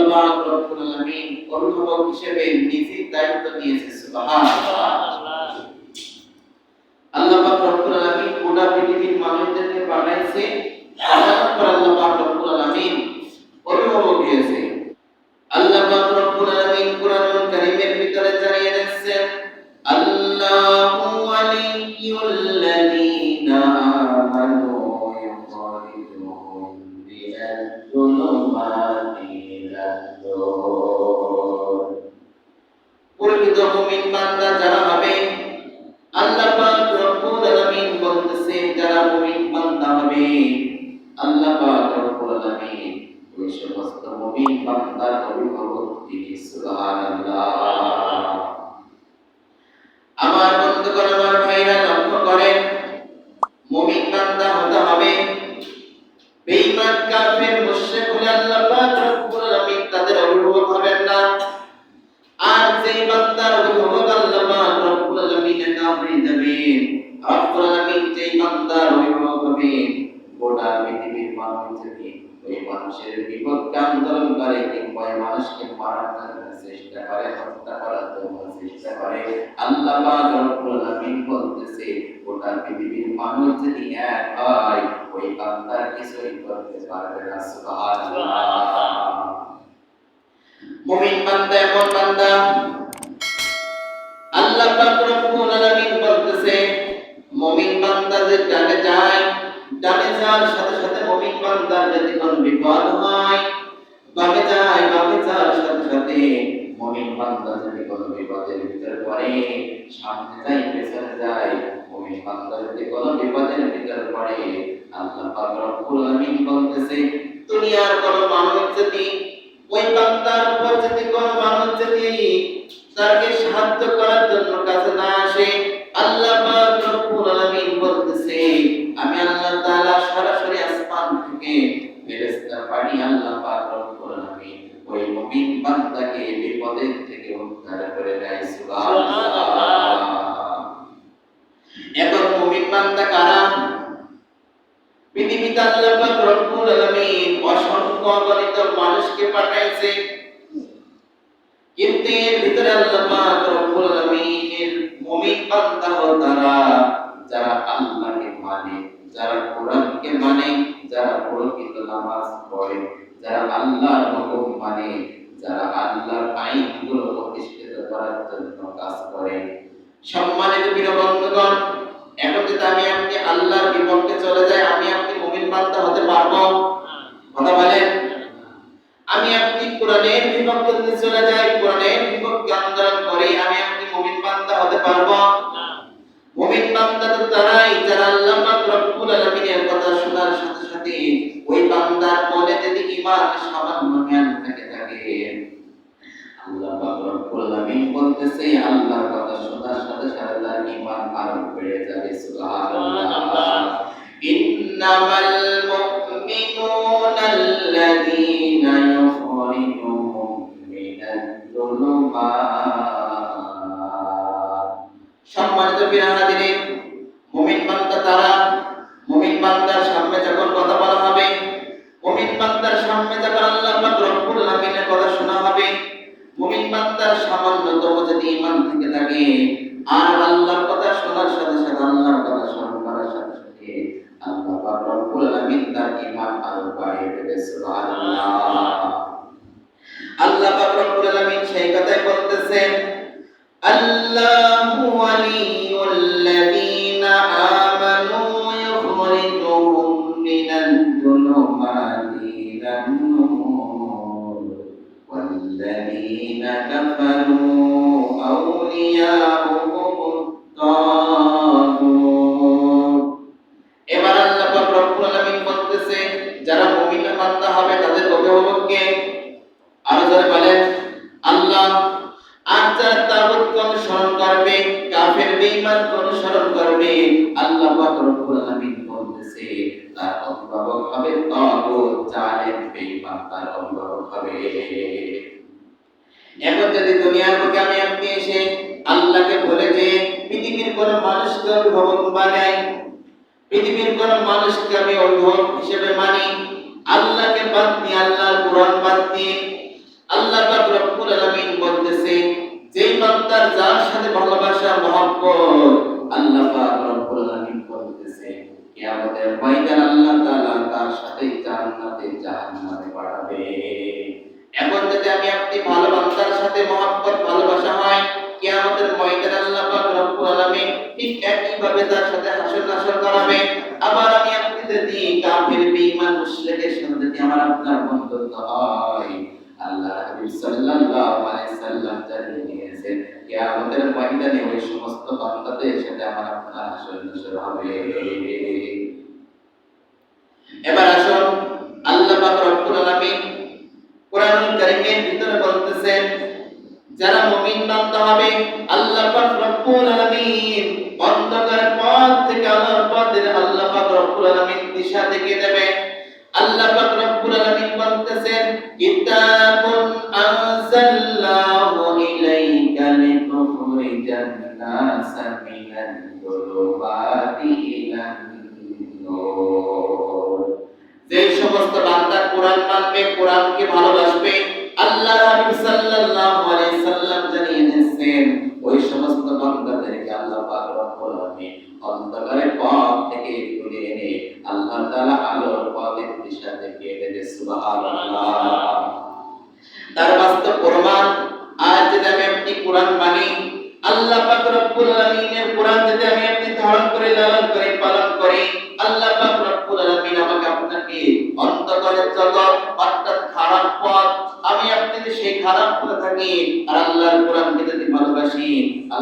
আল্লাহ রব্বুল আলামিন অভিভাবক হিসেবে নিজে দায়িত্ব নিয়েছে, সুবহানাল্লাহ। আল্লাহ পাক রব্বুল আলামিন গোটা পৃথিবীর মানুষদেরকে বানাইছে, আল্লাহ আল্লাহ রব্বুল আলামিন ওই মানুষের বিপদকে আন্দোলন করে কিংবা মানুষকে মারার জন্য চেষ্টা করে, হত্যা করার জন্য চেষ্টা করে, আল্লাহ পাক আলামিন বলতেছে, গোটা পৃথিবীর মানুষ যদি এক হয়, ওই বান্দার কিছুই করতে পারবে না মুমিন বান্দা, এমন বান্দা, আল্লাহ পাক আলামিন বলতেছে, মুমিন বান্দা যে ডানে যায় ডানে যাওয়ার সাথে সাথে মুমিন বান্দার যদি কোনো বিপদ হয় বামে যায় বামে যাওয়ার সাথে সাথে মুমিন বান্দা যদি কোনো বিপদের ভিতরে পড়ে, সামনে যায়, পেছনে যায় মুমিন বান্দা যদি কোনো বিপদের ভিতরে পড়ে, আল্লাহ পাক রব্বুল আলামিন বলতেছে, দুনিয়ার কোনো মানুষ যদি ওই বান্দার উপর যদি কোন মানুষ যদি তাকে সাহায্য করার জন্য কাছে না আসে এখন মুমিন বান্দা কারা? পৃথিবীতে আল্লাহ পাক রব্বুল আলামিন অসংখ্য অগণিত মানুষকে পাঠাইছে। কিন্তু এর ভিতরে আল্লাহ পাক রব্বুল আলামিন মুমিন বান্দা হল তারা, যারা আল্লাহকে মানে যারা কোরআনকে মানে যারা প্রকৃত নামাজ পড়ে, যারা আল্লাহর হুকুম মানে যারা আল্লাহর আইনগুলো প্রতিষ্ঠিত করার জন্য কাজ করে সম্মানিত এখন যদি আমি আপনি আল্লাহর বিপক্ষে চলে যাই, আমি আপনি মুমিন বান্দা হতে পারব? কথা كفروا أولياؤهم الطاغوت এবার আল্লাহ পাক রব্বুল আলামিন বলতেছে যারা মুমিন বান্দা হবে তাদের অভিভাবক কে আরো জোরে বলেন আল্লাহ আর যারা তাগুতকে অনুসরণ করবে কাফের বেঈমানকে অনুসরণ করবে আল্লাহ পাক রব্বুল আলামিন বলতেছে তার অভিভাবক হবে তাগুত জালেম বেঈমান তার অভিভাবক হবে এখন যদি দুনিয়ার বুকে আমি আপনি এসে আল্লাহকে ভুলে যে, পৃথিবীর কোন মানুষকে অভিভাবক বানাই। পৃথিবীর কোন মানুষকে আমি অভিভাবক হিসেবে মানি। আল্লাহকে বাদ দিয়ে আল্লাহর কোরআন বাদ দিয়ে আল্লাহ পাক রব্বুল আলামিন বলতেছে, যেই বান্দার যার সাথে ভালোবাসা, মহব্বত আল্লাহ পাক রব্বুল আলামিন বলতেছে, কিয়ামতের ময়দান আল্লাহ তার সাথে জান্নাতে জাহান্নামে পাঠাবে এখন যদি আমি আপনি ভালো বান্দার সাথে মহব্বত, ভালোবাসা হয়, কিয়ামতের ময়দানে আল্লাহ পাক রব্বুল আলামিন ঠিক একই ভাবে তার সাথে হাসর নাসর করাবে। আবার আমি আপনি যদি কাফির, বেঈমান মুশরিকের সাথে যদি আমার আপনার বন্ধুত্ব হয় আল্লাহ হাবিব সাল্লাল্লাহু আলাইহি সাল্লাম জানিয়ে দিয়েছেন কিয়ামতের ময়দানে ওই সমস্ত বান্দাদের সাথে আমার আপনার হাসর নাসর হবে। এবার আসুন, আল্লাহ পাক রব্বুল আলামিন কোরআনুল কারীমের ভিতরে বলতেছেন যারা মুমিন বান্দা হবে, আল্লাহ পাক রব্বুল আলামিন অন্ধকার পথ থেকে আলোর পথে আল্লাহ পাক রব্বুল আলামিন দিশা দেখিয়ে দেবে। আল্লাহ পাক রব্বুল আলামিন বলতেছেন কিতাবুন কোরআনকে ভালোবাসবে? আল্লাহ হাবিব সাল্লাল্লাহু আলাইহি সাল্লাম জানিয়ে দিয়েছেন ওই সমস্ত বান্দাদেরকে আল্লাহ পাক রব্বুল আলামিন অন্ধকারের পথ থেকে তুলে এনে আল্লাহ তাআলা আলোর পথে দিশা দেখিয়ে দেবে, সুবহানাল্লাহ। তার বাস্তব প্রমাণ আজ যদি আমি আপনি কোরআন মানি, আল্লাহ পাক রব্বুল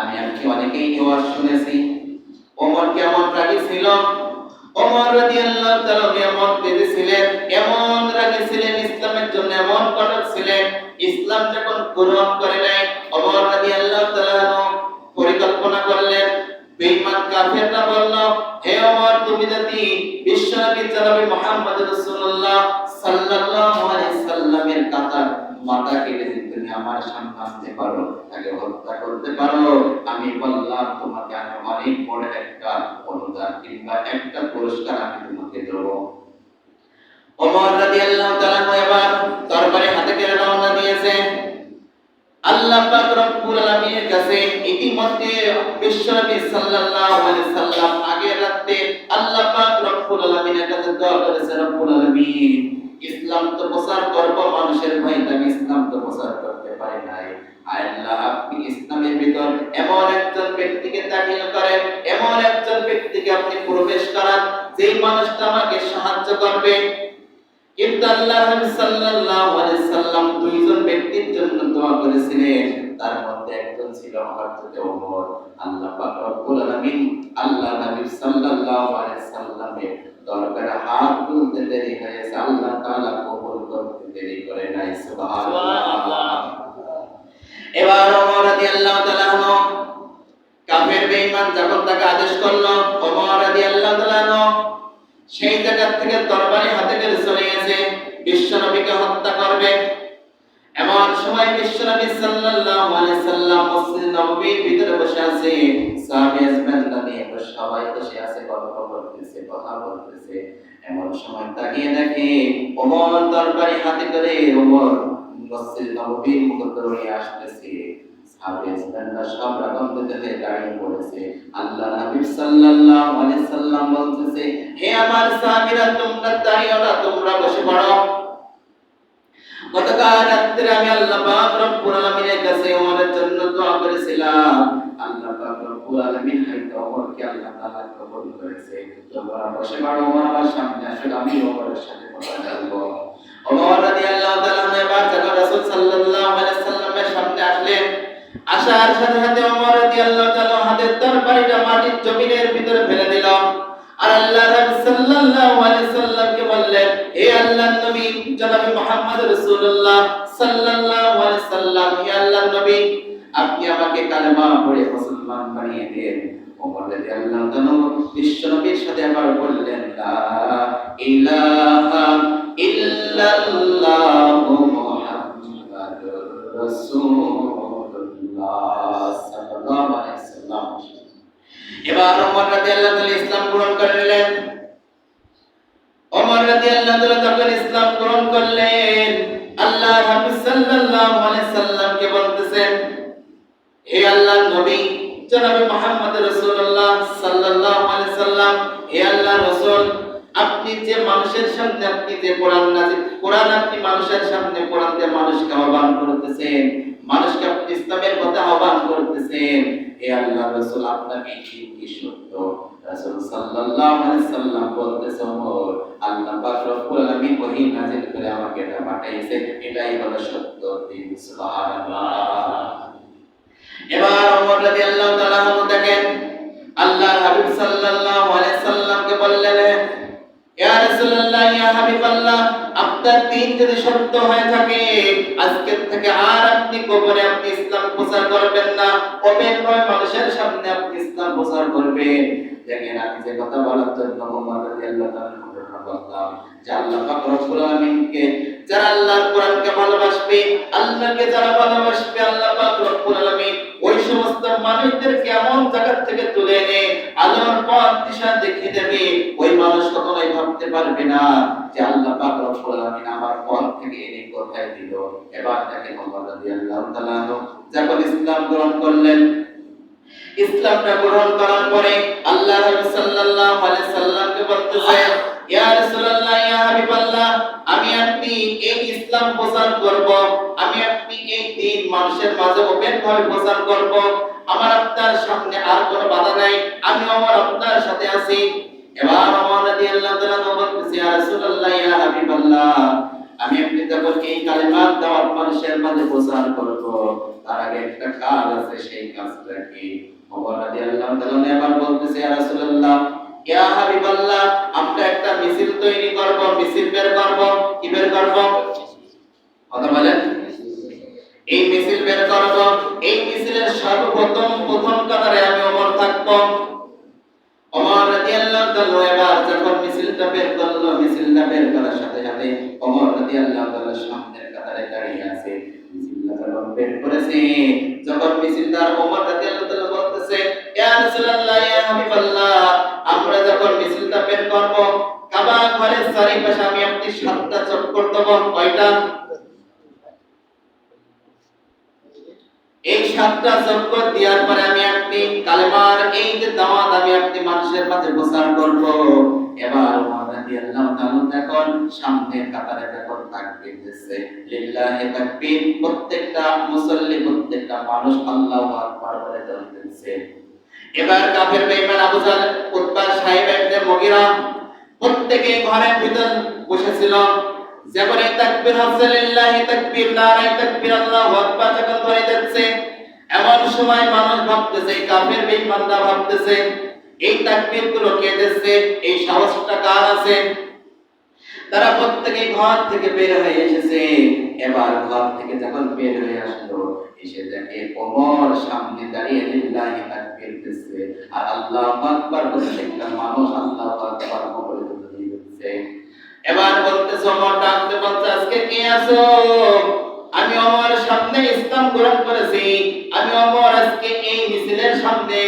আমি আপনি অনেকেই এই ওয়াজ শুনেছি। ওমর কেমন রাগী ছিল? ওমর রাদিয়াল্লাহু তাআলা এমন তেজে ছিলেন এমন রাগী ছিলেন, ইসলামের জন্য এমন কঠোর ছিলেন। ইসলাম যখন গ্রহণ করে নাই, ওমর রাদিয়াল্লাহু তাআলা পরিকল্পনা করলেন। বেঈমান কাফেররা বলল, হে ওমর, তুমি যদি বিশ্বনবী জনাবে মুহাম্মদ রাসূলুল্লাহ সাল্লাল্লাহু আলাইহি সাল্লামের কাতা মাথা কেটে যদি তুমি আমার আসতে পারো, তাকে হত্যা করতে পারো। আমি বললাম, তোমাকে আমি অনেক বড় একটা অনুদান কিংবা একটা পুরস্কার আমি তোমাকে দেবো। ওমর এবার হাতে রওনা দিয়েছে। আল্লাহ পাক রব্বুল আলামিনের কাছে ইতিমধ্যে বিশ্বনবী সাল্লাল্লাহু আলাইহি সাল্লাম রাতে আল্লাহ পাক রব্বুল আলামিনের কাছে দোয়া করেছে, রব্বুল আলামিন, ইসলাম তো প্রচার করব, মানুষের আমি ইসলাম তো প্রচার করতে পারি নাই। আল্লাহ আপনি ইসলামের ভিতর এমন একজন ব্যক্তিকে দাখিল করেন, এমন একজন ব্যক্তিকে আপনি প্রবেশ করান, যেই মানুষটা আমাকে সাহায্য করবে। কিন্তু আল্লাহ সাল্লাল্লাহু আলাইহি সাল্লাম দুইজন ব্যক্তির জন্য দোয়া করেছিলেন। তার মধ্যে একজন ছিল হযরত ওমর। আল্লাহ পাক রব্বুল আলামিন আল্লাহ নবী সাল্লাল্লাহু আলাইহি সাল্লামের দরবারে হাত তুলতে দেরি হয়েছে। আল্লাহ তাআলা কবুল করতে দেরি করে নাই। সুবহানাল্লাহ। এবার ওমর রাদিয়াল্লাহু তাআলা কাফের বেঈমান যখন তাকে আদেশ করল, ওমর রাদিয়াল্লাহু তাআলা সেই জায়গা থেকে তরবারি হাতে করে চলে গেছে বিশ্বনবীকে হত্যা করবে। এমন সময় বিশ্বনবী সাল্লাল্লাহু আলাইহি সাল্লাম মসজিদ নববীর ভিতরে বসে আছে। সাহাবী আজমানরা নিয়ে সবাই বসে আছে, গল্প করতেছে, কথা বলতেছে। এমন সময় তাকিয়ে দেখে ওমর তরবারি হাতে করে ওমর মসজিদ নববীর করে আসতেছে। সব রকম থেকে দাঁড়িয়ে পড়েছে। আল্লাহ নবী সাল্লাল্লাহু আলাইহি সাল্লাম বলতেছে, হে আমার সাহাবীরা, তোমরা দাঁড়িও না, তোমরা বসে পড়ো। গতকাল রাত্রে আমি আল্লাহ পাক রব্বুল আলামিনের কাছে ওমরের জন্য দোয়া করেছিলাম। আল্লাহ পাক রব্বুল আলামিন হয়তো ওমরকে আল্লাহ তাআলা কবুল করেছে। তোমরা বসে পড়ো ওমর আমার সামনে আসলে আমি ওমরের সাথে কথা বলব। ওমর রাদিয়াল্লাহু তাআলা এবার যখন রাসূল সাল্লাল্লাহু আলাইহি সাল্লামের সামনে আসলেন, আসার সাথে সাথে ওমর রাদিয়াল্লাহু তাআলা হাতের তরবারিটা মাটির জমিনের ভিতরে ফেলে দিল। আর আল্লাহ রাব্বি সাল্লাল্লাহু আলাইহি সাল্লামকে বললেন, হে আল্লাহর নবী, জনাব মুহাম্মদ রাসূলুল্লাহ সাল্লাল্লাহু আলাইহি সাল্লাম, হে আল্লাহর নবী, আপনি আমাকে কালেমা পড়ে মুসলমান বানিয়ে দেন। ওমর রাদিয়াল্লাহু তাআলা বিশ্ব নবীর সাথে আবার বললেন, লা ইলাহা এবার ওমর ইসলাম গ্রহণ করলেন। ওমর ইসলাম গ্রহণ করলেন আল্লাহ হাফিজ সাল্লাল্লাহু আলাইহি সাল্লামকে বলতেছেন, হে আল্লাহর নবী, জনাবে মুহাম্মদ রাসূলুল্লাহ সাল্লাল্লাহু আলাইহি সাল্লাম, হে আল্লাহর রাসূল আপনি যে মানুষের সামনে আপনি যে কোরআন নাজিল, কোরআন আপনি মানুষের সামনে কোরআন দিয়ে মানুষকে আহ্বান করতেছেন, মানুষকে আপনি ইসলামের পথে আহ্বান করতেছেন হে আল্লাহর রাসূল আপনার এই ঠিক কি সত্য? রাসূল সাল্লাল্লাহু আলাইহি সাল্লাম বলতেছে, ওমর, আল্লাহ পাক রব্বুল আলামিন ওহী নাজিল করে আমাকে এটা পাঠাইছে, এটাই হলো সত্য দিন, সুবহানাল্লাহ। এবার ওমর রাদিয়াল্লাহু তাআলা দেখেন, আল্লাহর হাবিব সাল্লাল্লাহু আলাইহি সাল্লামকে বললেন আপনার দিন যদি সত্য হয়ে থাকে আজকে থেকে আর আপনি গোপনে আপনি ইসলাম প্রচার করবেন না ওপেন ভাবে মানুষের সামনে আপনি ইসলাম প্রচার করবেন। দেখেন আমি যে আল্লাহ পাক ভালোবাসবে, আল্লাহকে ওই সমস্ত মানুষদেরকে এমন জায়গা থেকে তুলে এনে আলোর পথ, দিশা দেখিয়ে দেবে। ওই মানুষ ভাবতে পারবে না যে আল্লাহ পাক রব্বুল আলামিন আমার পথ থেকে এনে কোথায় দিল। এবার রাদিয়াল্লাহু তাআলা যখন ইসলাম গ্রহণ করলেন, ইসলামটা গ্রহণ করার পরে আল্লাহ রাসূল সাল্লাল্লাহু আলাইহি সাল্লামকে ইয়া রাসূলুল্লাহ, ইয়া হাবিবাল্লাহ, আমি আপনি এই ইসলাম প্রচার করব মানুষের মাঝে ওপেন ভাবে প্রচার করব। আমার আপনার সামনে আর কোনো বাধা নাই। আমি আমার আপনার সাথে আছি। এবার আমার রাদিয়াল্লাহু তাআলা বলতেছে, ইয়া রাসূলুল্লাহ, ইয়া হাবিবাল্লাহ, আমি আপনি যখন এই কালেমাত দাওয়াত মানুষের মাঝে প্রচার করব। তার আগে একটা কাজ আছে, সেই কাজটা কি? ওমর রাদিয়াল্লাহু তাআলা এবার বলতেছে, ইয়া রাসূলুল্লাহ, ইয়া হাবিবাল্লাহ, আমরা একটা মিছিল তৈরি করব, মিছিল বের করব, কি বের করব? কথা বলেন। এই মিছিল বের করব এই মিছিলের সর্বপ্রথম প্রথম কাতারে আমি ওমর থাকব। ওমর রাদিয়াল্লাহু তাআলা এবার যখন মিছিলটা বের করল, মিছিলটা বের করার সাথে সাথে ওমর রাদিয়াল্লাহু তাআলা সামনের কাতারে দাঁড়িয়ে আছে। মিছিলটা যখন বের করেছে, যখন মিছিলদার ওমর রাদিয়াল্লাহু তাআলা বলতেছে, ইয়া রাসূলুল্লাহ, ইয়া হাবিবাল্লাহ, আমরা যখন মিছিলটা বের করব, কাবা ঘরের চারিপাশে আমি আপনি সাতটা চক্কর দেব, কয়টা? এই সাতটা চক্কর দেওয়ার পরে আমি আপনি কালেমার এই যে দাওয়াত আমি আপনি মানুষের মাঝে প্রচার করব। এবার ওমর রাদিয়াল্লাহু তাআলা দেখুন সামনে কাতারে দেখুন তাকবীর দিচ্ছে, লিল্লাহি তাকবীর, প্রত্যেকটা মুসল্লি, প্রত্যেকটা মানুষ আল্লাহু আকবার বলে দিচ্ছে। এবার কাফের বেঈমান আবু জাহল উতবা সাহেব ইবনে মুগিরা প্রত্যেকে ঘরের ভিতর বসেছিল। যেমন তাকবীর লিল্লাহি তাকবীর নারায়ে তাকবীর আল্লাহু আকবার যখন ধরে যাচ্ছে, এমন সময় মানুষ ভাবতেছে, কাফের বেঈমানরা ভাবতেছে, এই তাকবীরগুলো কে দিচ্ছে, এই সাহসটা কার আছে? তারা প্রত্যেকে ঘর থেকে বের হয়ে এসেছে। এবার ঘর থেকে যখন বের হয়ে আসলো, এসে দেখে ওমর সামনে দাঁড়িয়ে লিল্লাহি তাকবীর দিচ্ছে। আর আল্লাহু আকবার প্রত্যেকটা মানুষ আল্লাহু আকবার বলে দিচ্ছে এবার বলতেছে ওমর ডাকতে বলতে আজকে কে আছো? আমি ওমর সামনে ইসলাম গ্রহণ করেছি। আমি ওমর আজকে এই মিছিলের সামনে।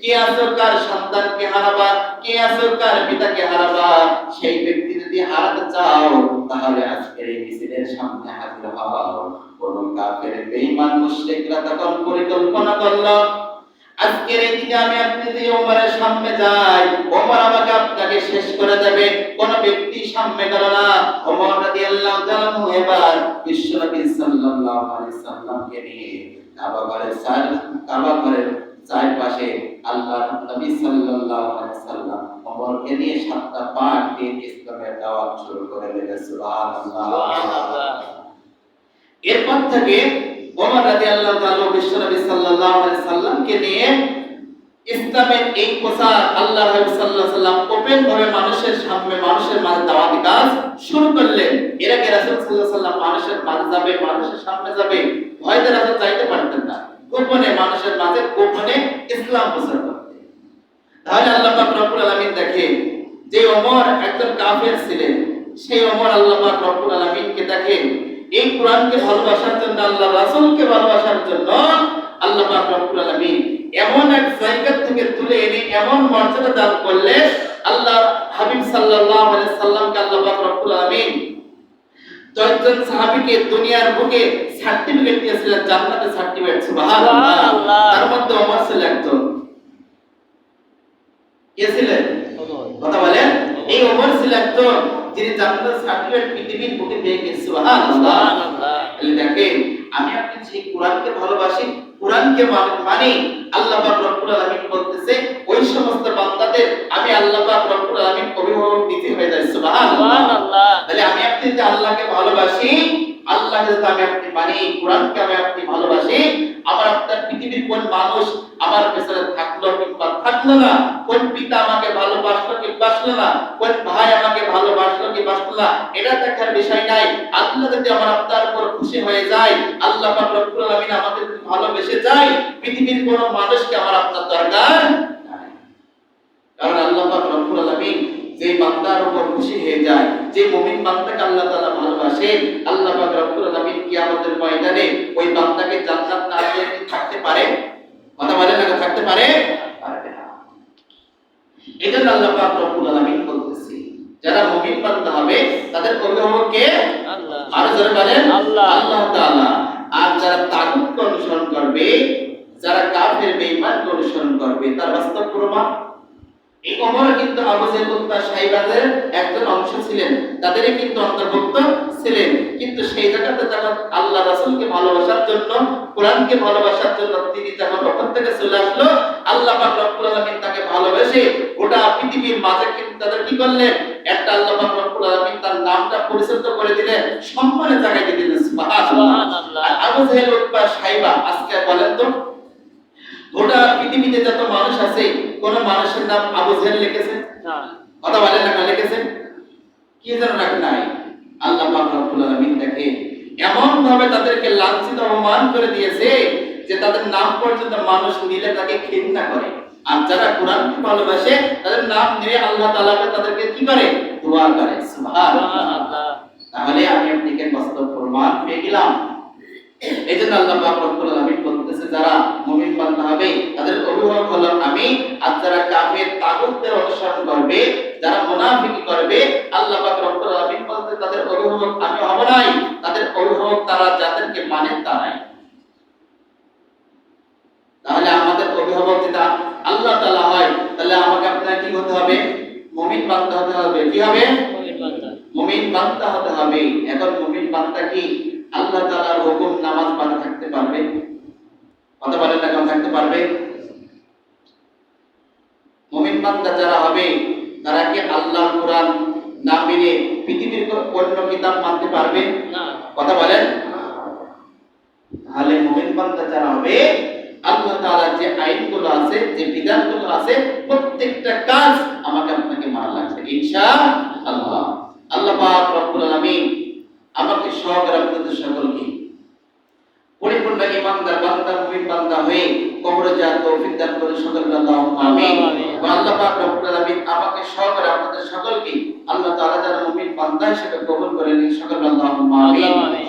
কে আছো? কার সন্তানকে হারাবা? কে আছো? কার পিতাকে হারাবা? সেই ব্যক্তি যদি হারাতে চাও, তাহলে আজকে এই মিছিলের সামনে হাজির হও। কোন কাফের, বেঈমান, মুশরিকরা তখন পরিকল্পনা করল আজকের এই দিনে আমি আপনি যদি ওমরের সামনে যাই। ওমর আমাকে আপনাকে শেষ করে দেবে। কোন ব্যক্তি সামনে গেল না। ওমর রাদিয়াল্লাহু তাআলা এবার বিশ্বনবী সাল্লাল্লাহু আলাইহি সাল্লামকে নিয়ে কাবা ঘরের চার কাবা ঘরের চারপাশে আল্লাহর নবী সাল্লাল্লাহু আলাইহি সাল্লাম ওমরকে নিয়ে সাতটা পাঠ দিয়ে ইসলামের দাওয়াত শুরু করে দিলেন। সুবহানাল্লাহ। এরপর থেকে ওমর রাদিয়াল্লাহু তাআলা বিশ্বনবী সাল্লাল্লাহু আলাইহি সাল্লামকে নিয়ে ইসলামের এই প্রচার আল্লাহ আলাইহি সাল্লাম ওপেন ভাবে মানুষের সামনে মানুষের মাঝে দাওয়াতি কাজ শুরু করলেন। এর আগে রাসূল আলাইহি সাল্লাম মানুষের মাঝে যাবে, মানুষের সামনে যাবে। ভয়তে রাসূল চাইতে পারতেন না। গোপনে মানুষের মাঝে গোপনে ইসলাম প্রচার করতেন। তাহলে আল্লাহ পাক রব্বুল আলামিন দেখে যে ওমর একজন কাফের ছিলেন, সেই ওমর আল্লাহ পাক রব্বুল আলামিনকে দেখেন এই কোরআনকে ভালোবাসার জন্য আল্লাহ রাসূলকে ভালোবাসার জন্য আল্লাহ পাক রব্বুল আলামিন এমন এক জায়গা থেকে তুলে এনে এমন মর্যাদা দান করলেন আল্লাহ হাবিব সাল্লাল্লাহু আলাইহি সাল্লামকে আল্লাহ পাক রব্বুল আলামিন দশজন সাহাবীকে দুনিয়ার বুকে সার্টিফিকেট দিয়েছিলেন জান্নাতের সার্টিফিকেট সুবহানাল্লাহ। সুবহানাল্লাহ। তার মধ্যে ওমর ছিল একজন। কে ছিলেন? কথা বলেন? এই ওমর ছিল একজন যিনি জান্নাতের সার্টিফিকেট পৃথিবীর বুকে পেয়ে গেছে সুবহানাল্লাহ। তাহলে দেখেন আমি আপনি যে কোরআনকে ভালোবাসি কোরআনকে মানে- মানি আল্লাহ পাক রব্বুল আলামিন বলতেছে ওই সমস্ত বান্দাদের আমি আল্লাহ পাক রব্বুল আলামিন অভিভাবক দিতে হয়ে যায় সুবহানাল্লাহ সুবহানাল্লাহ। তাহলে আমি আপনি যে আল্লাহকে ভালোবাসি আল্লাহকে যদি আমি আপনি মানি কোরআনকে আমি আপনি ভালোবাসি আমার আপনার পৃথিবীর কোন মানুষ আমার পেছনে থাকল কিংবা থাকল না কোন পিতা আমাকে ভালোবাসলো কি বাসলো না? কোন ভাই আমাকে ভালোবাসলো কি বাসলো না? এটা দেখার বিষয় নাই। আল্লাহ যদি আমার উপর খুশি হয়ে যায়, আল্লাহ পাক রব্বুল আলামিন ভালোবেসে যায়, পৃথিবীর কোন মানুষকে আমার দরকার কারণ আল্লাহ পাক রব্বুল আলামিন যে বান্দার উপর খুশি হয়ে যায়, যে মুমিন বান্দাকে আল্লাহ ভালোবাসে, আল্লাহ পাক রব্বুল আলামিন ময়দানে ওই বান্দাকে জান্নাত না দিয়ে থাকতে পারে? কথা বলেন না, থাকতে পারে। এজন্য আল্লাহ পাক রব্বুল আলামিন বলতেছে যারা মুমিন বান্দা হবে তাদের অভিভাবক কে আল্লাহ। আর যারা বলেন আল্লাহ। আল্লাহ তাআলা আর যারা তাগুতকে অনুসরণ করবে যারা কাফের বেঈমানকে অনুসরণ করবে তার বাস্তব প্রমাণ ওমর কিন্তু আবু জাহেল উতবা সাইবাদের একজন অংশ ছিলেন। তাদেরই কিন্তু অন্তর্ভুক্ত ছিলেন। কিন্তু সেই জায়গাতে যখন আল্লাহ রাসূলকে ভালোবাসার জন্য কোরআনকে ভালোবাসার জন্য তিনি যখন ওখান থেকে চলে আসলো আল্লাহ পাক রব্বুল আলামিন তাকে ভালোবেসে গোটা পৃথিবীর মাঝে কিন্তু তাদের কি করলেন? একটা আল্লাহ পাক রব্বুল আলামিন তার নামটা পরিচিত করে দিলেন সম্মানের জায়গায় দিলেন সুবহানাল্লাহ। আবু জাহেল উতবা সাইবা আজকে বলেন তো গোটা পৃথিবীতে যত মানুষ আছে কোন মানুষের নাম আবু জেহেল লিখেছে না। কথা বলেন না কেন লিখেছে কি যেন রাখে নাই। আল্লাহ পাক রব্বুল আলামিন দেখে এমন ভাবে তাদেরকে লাঞ্ছিত অপমান করে দিয়েছে যে তাদের নাম পর্যন্ত মানুষ নিলে তাকে ঘৃণা করে। আর যারা কোরআনকে ভালোবাসে তাদের নাম নিয়ে আল্লাহ তাআলা তাদেরকে কি করে? দোয়া করে। সুবহানাল্লাহ। তাহলে আমি আপনাকে বাস্তব প্রমাণ পেয়ে গেলাম এই জন্য আল্লাহ পাক রব্বুল আলামিন বলতেছে যারা মুমিন বান্দা হবে তাদের অভিভাবক হলো আমি আর যারা কাফের তাগুতদের অনুসরণ করবে যারা মুনাফিকি করবে আল্লাহ পাক রব্বুল আলামিন বলতে তাদের অভিভাবক আমি হব নাই তাদের অভিভাবক তারা যাদেরকে মানে তারাই তাহলে আমাদের অভিভাবক যেটা আল্লাহ তাআলা হয় তাহলে আমাকে আপনার কি হতে হবে মুমিন বান্দা হতে হবে কি হবে মুমিন বান্দা। মুমিন বান্দা হতে হবে এখন মুমিন বান্দা কি আল্লাহ তাআলার হুকুম নামাজ বাধা থাকতে পারবে কথা বলেন না কেমন থাকতে পারবে মুমিন বান্দা যারা হবে তারা আল্লাহ কোরআন না মেনে পৃথিবীর অন্য কিতাব মানতে পারবে? কথা বলেন। তাহলে মুমিন বান্দা যারা হবে আল্লাহ তাআলার যে আইনগুলো আছে যে বিধানগুলো আছে প্রত্যেকটা কাজ আমাকে আপনাকে মানা লাগবে। ইনশাআল্লাহ। আল্লাহ পাক রব্বুল আলামিন আমাকে সহ করে আপনাদের সকলকে পরিপূর্ণ ইমানদার বান্দা মুমিন বান্দা হয়ে কবরে যাওয়ার তৌফিক দান করে সকলকে আল্লাহুম্মা আমিন। আল্লাহ আপনাদের সকলকে আল্লাহ তাআলা যারা মুমিন বান্দা হিসেবে কবুল করেন সকল আল্লাহ।